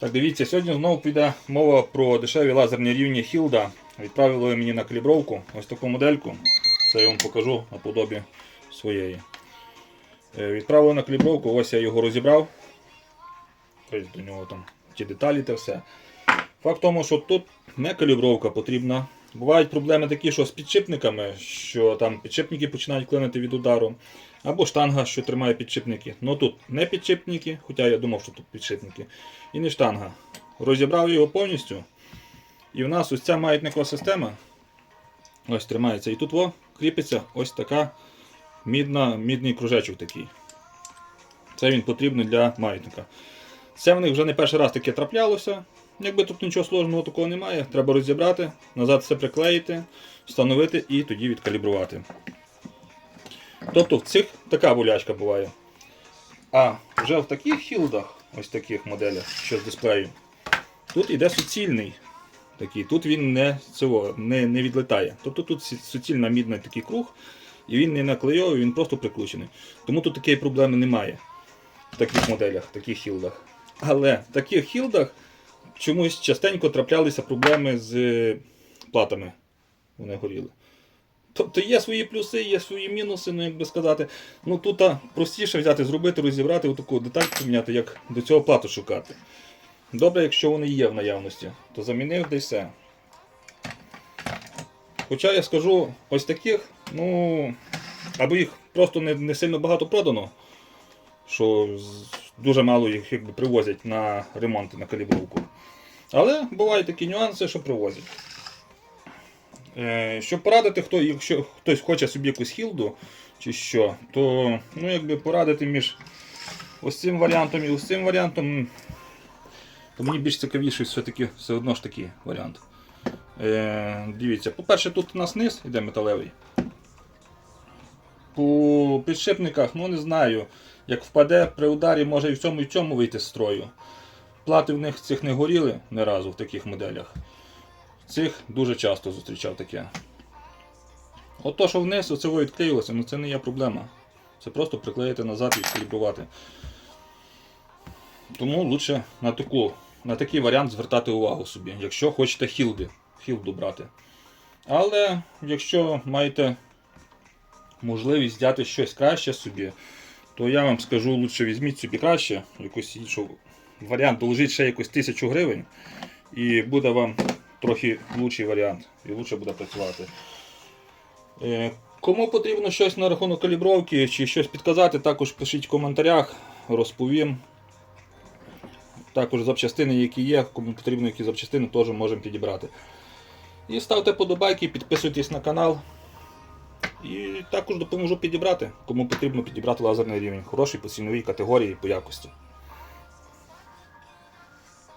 Так, дивіться, сьогодні знову піде мова про дешеві лазерні рівні Hilda. Відправили мені на калібровку ось таку модельку. Це я вам покажу на подобі своєї. Е, Відправили на калібровку, ось я його розібрав. Ось до нього там ті деталі та все. Факт тому, що тут не калібровка потрібна. Бувають проблеми такі, що з підшипниками, що там підшипники починають клинити від удару. Або штанга, що тримає підшипники. Ну тут не підшипники, хоча я думав, що тут підшипники. І не штанга. Розібрав його повністю. І в нас ось ця маятникова система. Ось тримається. І тут во, кріпиться ось така мідна, мідний кружечок такий. Це він потрібний для маятника. Це в них вже не перший раз таке траплялося. Якби тут нічого сложного такого немає, треба розібрати, назад все приклеїти, встановити і тоді відкалібрувати. Тобто в цих така болячка буває. А вже в таких хілдах, ось таких моделях, що з дисплею, тут іде суцільний. Такий. Тут він не, цього, не, не відлітає. Тобто тут суцільна мідна такий круг, і він не наклейовий, він просто прикручений. Тому тут такої проблеми немає в таких моделях, в таких хілдах. Але в таких хілдах чомусь частенько траплялися проблеми з е, платами. Вони горіли. Тобто є свої плюси, є свої мінуси, ну як би сказати. Ну тут простіше взяти, зробити, розібрати, отаку деталь поміняти, як до цього плату шукати. Добре, якщо вони є в наявності, то замінив десь все. Хоча я скажу, ось таких, ну, або їх просто не, не сильно багато продано, що дуже мало їх якби, привозять на ремонти, на калібровку. Але бувають такі нюанси, що привозять. Е, Щоб порадити, хто, якщо хтось хоче собі якусь хілду чи що, то ну, якби порадити між ось цим варіантом і ось цим варіантом, то мені більш цікавіший все-таки все одно ж такий варіант. Е, дивіться, по-перше, тут у нас низ іде металевий. По підшипниках, ну не знаю, як впаде при ударі, може і в цьому і в цьому вийти з строю. Плати в них цих не горіли не разу в таких моделях. Цих дуже часто зустрічав таке. От то, що вниз оце відклеїлося, ну це не є проблема. Це просто приклеїти назад і відкалібрувати. Тому лучше на, таку, на такий варіант звертати увагу собі, якщо хочете хілди, хілду брати. Але якщо маєте можливість взяти щось краще собі, то я вам скажу, лучше візьміть собі краще, якусь іншу варіант, доложіть ще якусь тисячу гривень, і буде вам трохи лучший варіант, і лучше буде працювати. Е, Кому потрібно щось на рахунок калібровки чи щось підказати, також пишіть в коментарях, розповім. Також запчастини, які є, кому потрібно які запчастини, теж можемо підібрати. І ставте подобайки, підписуйтесь на канал. І також допоможу підібрати, кому потрібно підібрати лазерний рівень. Хороший по ціновій категорії по якості.